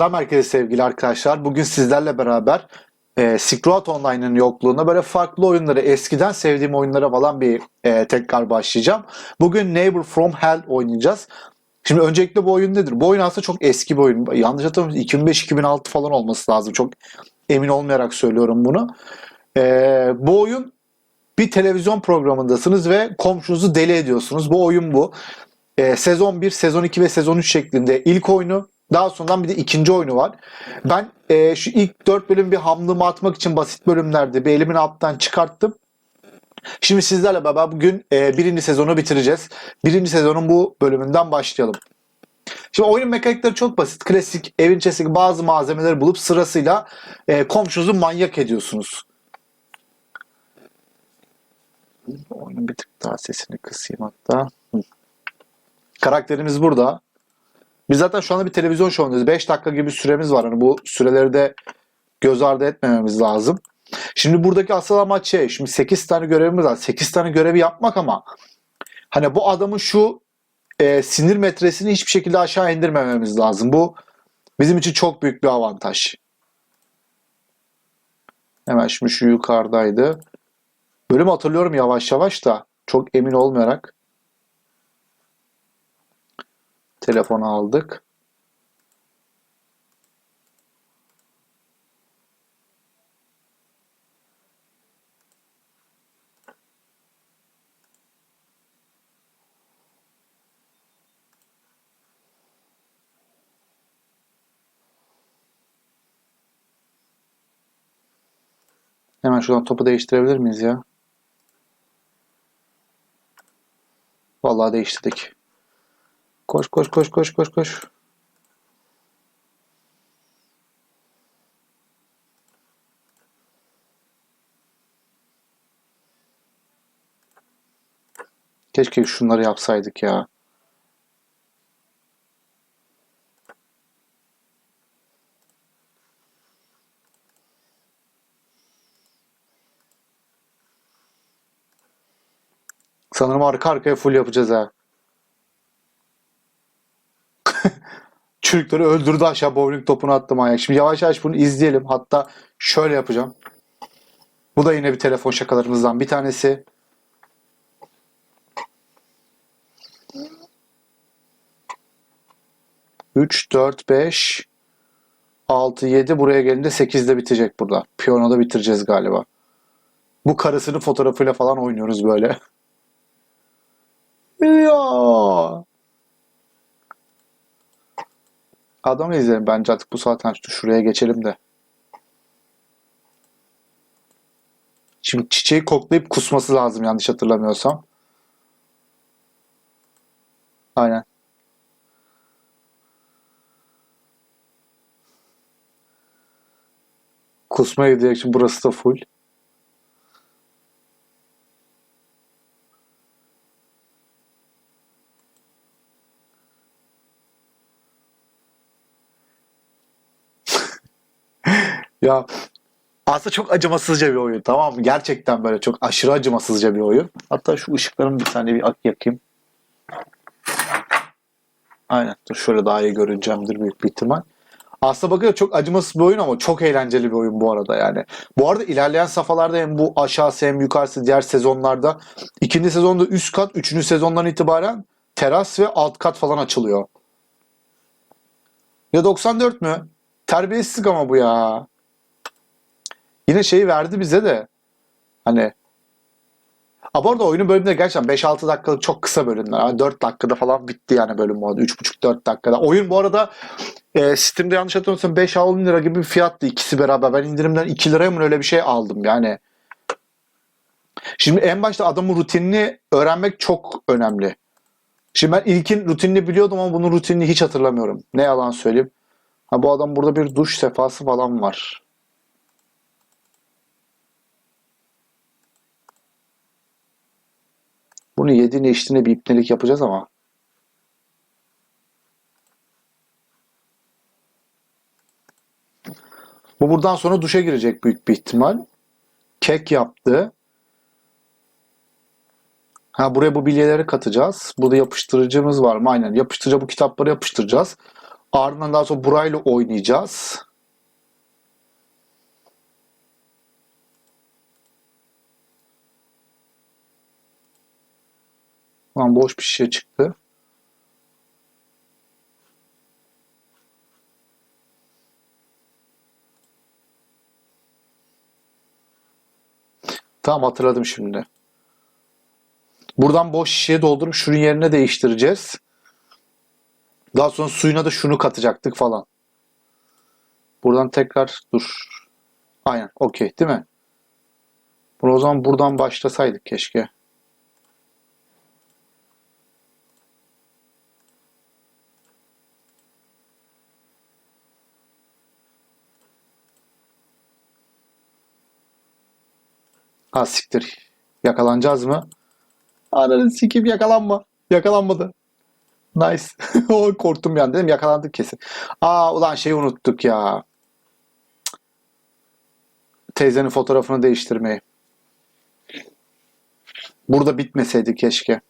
Selam herkese sevgili arkadaşlar. Bugün sizlerle beraber e, Silk Online'ın yokluğunda böyle farklı oyunları, eskiden sevdiğim oyunlara falan bir e, tekrar başlayacağım. Bugün Neighbor From Hell oynayacağız. Şimdi öncelikle bu oyun nedir? Bu oyun aslında çok eski bir oyun. Yanlış hatırlamıyorsam 2005-2006 falan olması lazım. Çok emin olmayarak söylüyorum bunu. E, bu oyun bir televizyon programındasınız ve komşunuzu deli ediyorsunuz. Bu oyun bu. E, sezon 1, sezon 2 ve sezon 3 şeklinde ilk oyunu. Daha sonradan bir de ikinci oyunu var. Ben e, şu ilk 4 bölüm bir hamlımı atmak için basit bölümlerde bir elimin alttan çıkarttım. Şimdi sizlerle beraber bugün e, birinci sezonu bitireceğiz. Birinci sezonun bu bölümünden başlayalım. Şimdi oyunun mekanikleri çok basit. Klasik evin içerisindeki bazı malzemeleri bulup sırasıyla e, komşunuzu manyak ediyorsunuz. Oyunun bir tık daha sesini kısayım hatta. Karakterimiz burada. Biz zaten şu anda bir televizyon şovundayız. 5 dakika gibi süremiz var. Hani bu süreleri de göz ardı etmememiz lazım. Şimdi buradaki asıl amaç şey. Şimdi 8 tane görevimiz var. 8 tane görevi yapmak ama hani bu adamın şu e, sinir metresini hiçbir şekilde aşağı indirmememiz lazım. Bu bizim için çok büyük bir avantaj. Hemen şimdi şu yukarıdaydı. Bölümü hatırlıyorum yavaş yavaş da çok emin olmayarak. Telefonu aldık. Hemen şuradan topu değiştirebilir miyiz ya? Vallahi değiştirdik. Koş koş koş koş koş koş. Keşke şunları yapsaydık ya. Sanırım arka arkaya full yapacağız ha. Çocukları öldürdü aşağı bowling topunu attı manyak. Şimdi yavaş yavaş bunu izleyelim. Hatta şöyle yapacağım. Bu da yine bir telefon şakalarımızdan bir tanesi. Üç, dört, beş, altı, yedi. Buraya gelince sekizde bitecek burada. Piyanoda bitireceğiz galiba. Bu karısının fotoğrafıyla falan oynuyoruz böyle. Ya. Adamı izleyelim bence artık bu saatten sonra şuraya geçelim de. Şimdi çiçeği koklayıp kusması lazım yanlış hatırlamıyorsam. Aynen. Kusmaya gidecek şimdi burası da full. Ya aslında çok acımasızca bir oyun tamam mı? Gerçekten böyle çok aşırı acımasızca bir oyun. Hatta şu ışıklarımı bir saniye bir ak yakayım. Aynen. Dur şöyle daha iyi görüneceğimdir büyük bir ihtimal. Aslında bakıyor çok acımasız bir oyun ama çok eğlenceli bir oyun bu arada yani. Bu arada ilerleyen safhalarda hem bu aşağısı hem yukarısı diğer sezonlarda ikinci sezonda üst kat, üçüncü sezondan itibaren teras ve alt kat falan açılıyor. Ya 94 mü? Terbiyesizlik ama bu ya. Yine şeyi verdi bize de. Hani Ha bu arada oyunun bölümleri gerçekten 5-6 dakikalık çok kısa bölümler. Yani 4 dakikada falan bitti yani bölüm bu arada. 3,5-4 dakikada. Oyun bu arada e, Steam'de yanlış hatırlamıyorsam 5-6 lira gibi bir fiyattı ikisi beraber. Ben indirimden 2 liraya mı öyle bir şey aldım yani. Şimdi en başta adamın rutinini öğrenmek çok önemli. Şimdi ben ilkin rutinini biliyordum ama bunun rutinini hiç hatırlamıyorum. Ne yalan söyleyeyim. Ha bu adam burada bir duş sefası falan var. Bunu yediğine içtiğine bir ipnelik yapacağız ama. Bu buradan sonra duşa girecek büyük bir ihtimal. Kek yaptı. Ha buraya bu bilyeleri katacağız. Burada yapıştırıcımız var mı? Aynen. Yapıştırıcı bu kitapları yapıştıracağız. Ardından daha sonra burayla oynayacağız. Lan boş bir şey çıktı. Tamam hatırladım şimdi. Buradan boş şişeye doldurup şunun yerine değiştireceğiz. Daha sonra suyuna da şunu katacaktık falan. Buradan tekrar dur. Aynen okey değil mi? Bunu o zaman buradan başlasaydık keşke. Ha siktir. Yakalanacağız mı? Ananı sikeyim yakalanma. Yakalanmadı. Nice. o korktum yani dedim yakalandık kesin. Aa ulan şeyi unuttuk ya. Teyzenin fotoğrafını değiştirmeyi. Burada bitmeseydi keşke.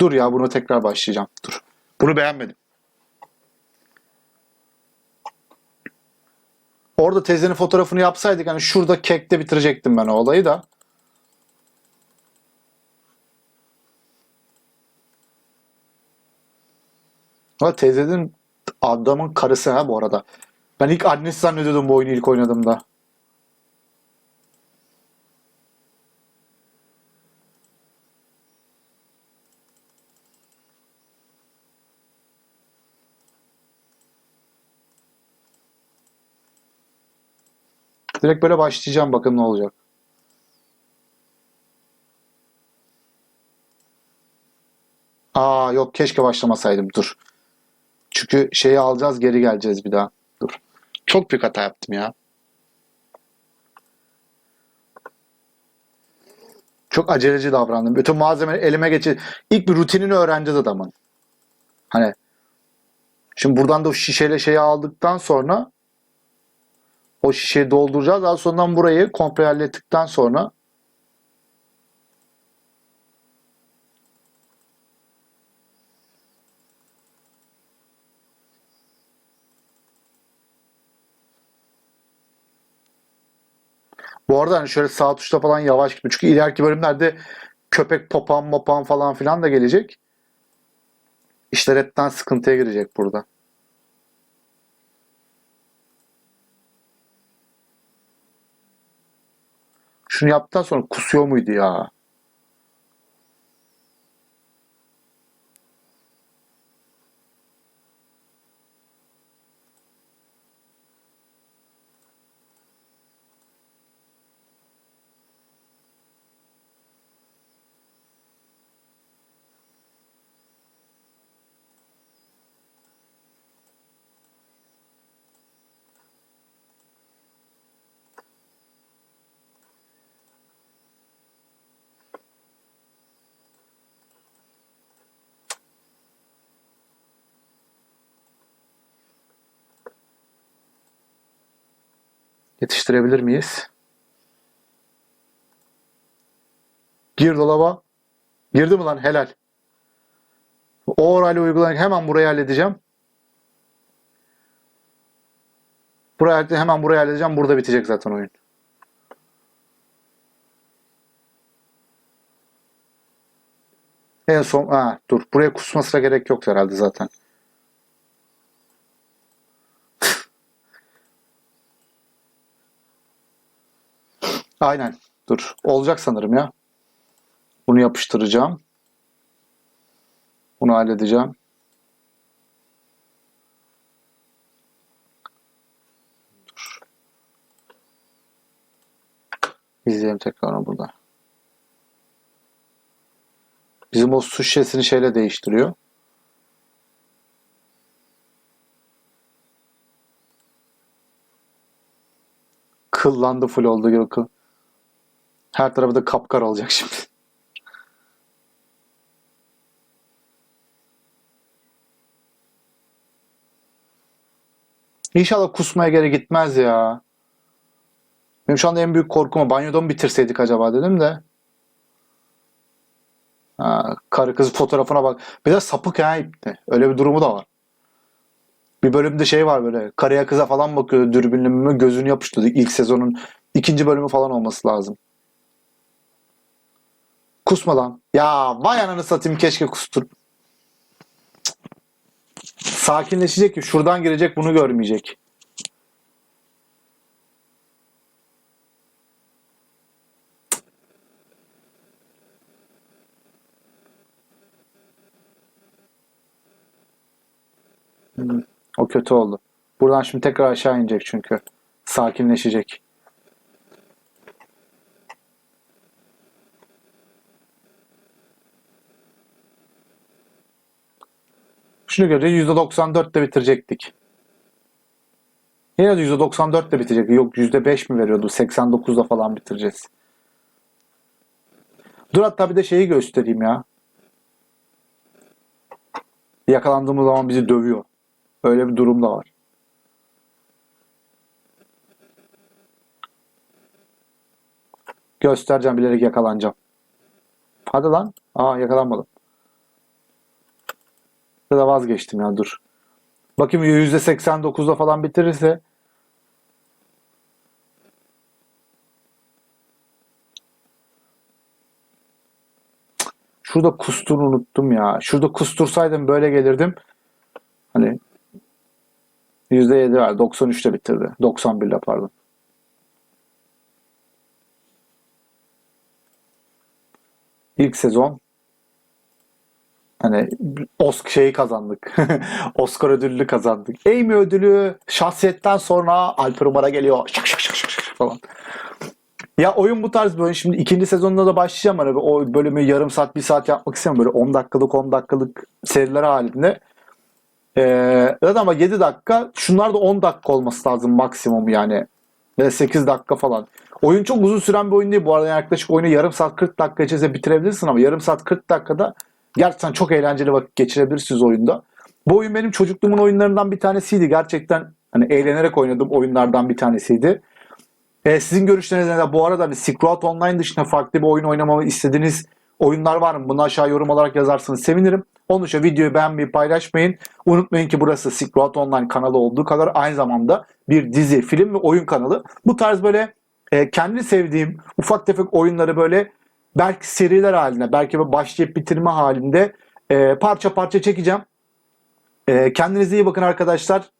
Dur ya bunu tekrar başlayacağım. Dur. Bunu beğenmedim. Orada teyzenin fotoğrafını yapsaydık hani şurada kekte bitirecektim ben o olayı da. Ama teyzenin adamın karısı ha bu arada. Ben ilk annesi zannediyordum bu oyunu ilk oynadığımda. Direkt böyle başlayacağım bakın ne olacak. Aa yok keşke başlamasaydım dur. Çünkü şeyi alacağız geri geleceğiz bir daha. Dur. Çok büyük hata yaptım ya. Çok aceleci davrandım. Bütün malzemeleri elime geçir. İlk bir rutinini öğreneceğiz adamın. Hani şimdi buradan da o şişeyle şeyi aldıktan sonra o şişeyi dolduracağız. Daha sonradan burayı komple hallettikten sonra Bu arada hani şöyle sağ tuşla falan yavaş gitme. Çünkü ileriki bölümlerde köpek popan mopan falan filan da gelecek. İşler hepten sıkıntıya girecek burada. Şunu yaptıktan sonra kusuyor muydu ya? Yetiştirebilir miyiz? Gir dolaba. Girdi mi lan? Helal. O orayla uygulayan hemen burayı halledeceğim. Buraya hemen burayı halledeceğim. Burada bitecek zaten oyun. En son ha, dur. Buraya kusmasına gerek yok herhalde zaten. Aynen. Dur. Olacak sanırım ya. Bunu yapıştıracağım. Bunu halledeceğim. Dur. İzleyelim tekrar burada. Bizim o su şişesini şeyle değiştiriyor. Kıllandı full oldu kıl. Her tarafı da kapkar olacak şimdi. İnşallah kusmaya geri gitmez ya. Benim şu anda en büyük korkum o. Banyoda mı bitirseydik acaba dedim de. Ha, karı kız fotoğrafına bak. Bir de sapık ya ipte. Öyle bir durumu da var. Bir bölümde şey var böyle karıya kıza falan bakıyor dürbünle mi gözünü yapıştırdı. İlk sezonun ikinci bölümü falan olması lazım. Kusma lan. Ya vay ananı satayım keşke kustur. Sakinleşecek ki şuradan girecek bunu görmeyecek. Hmm, O kötü oldu. Buradan şimdi tekrar aşağı inecek çünkü. Sakinleşecek. Şunu göre %94'te bitirecektik. Yine de %94'te bitecek. Yok %5 mi veriyordu? 89'da falan bitireceğiz. Dur hatta bir de şeyi göstereyim ya. Yakalandığımız zaman bizi dövüyor. Öyle bir durum da var. Göstereceğim bilerek yakalanacağım. Hadi lan. Aa yakalanmadım. Ya da vazgeçtim ya dur. Bakayım %89'da falan bitirirse Şurada kustur unuttum ya. Şurada kustursaydım böyle gelirdim. Hani %7 var. 93'te bitirdi. 91'le pardon. İlk sezon hani Oscar şeyi kazandık. Oscar ödülünü kazandık. Emmy ödülü şahsiyetten sonra Alper Umar'a geliyor. Şak şak şak şak şak falan. Ya oyun bu tarz oyun. Şimdi ikinci sezonunda da başlayacağım. Hani o bölümü yarım saat, bir saat yapmak istemiyorum. Böyle 10 dakikalık, 10 dakikalık seriler halinde. Ee, zaten ama 7 dakika. Şunlar da 10 dakika olması lazım maksimum yani. Ve 8 dakika falan. Oyun çok uzun süren bir oyun değil. Bu arada yaklaşık oyunu yarım saat 40 dakika içerisinde bitirebilirsin ama yarım saat 40 dakikada gerçekten çok eğlenceli vakit geçirebilirsiniz oyunda. Bu oyun benim çocukluğumun oyunlarından bir tanesiydi. Gerçekten hani eğlenerek oynadığım oyunlardan bir tanesiydi. Ee, sizin görüşleriniz neler? Bu arada hani Road Online dışında farklı bir oyun oynamamı istediğiniz oyunlar var mı? Bunu aşağı yorum olarak yazarsanız sevinirim. Onun için videoyu beğenmeyi paylaşmayın. Unutmayın ki burası Road Online kanalı olduğu kadar aynı zamanda bir dizi, film ve oyun kanalı. Bu tarz böyle e, kendi sevdiğim ufak tefek oyunları böyle belki seriler halinde, belki başlayıp bitirme halinde e, parça parça çekeceğim. E, kendinize iyi bakın arkadaşlar.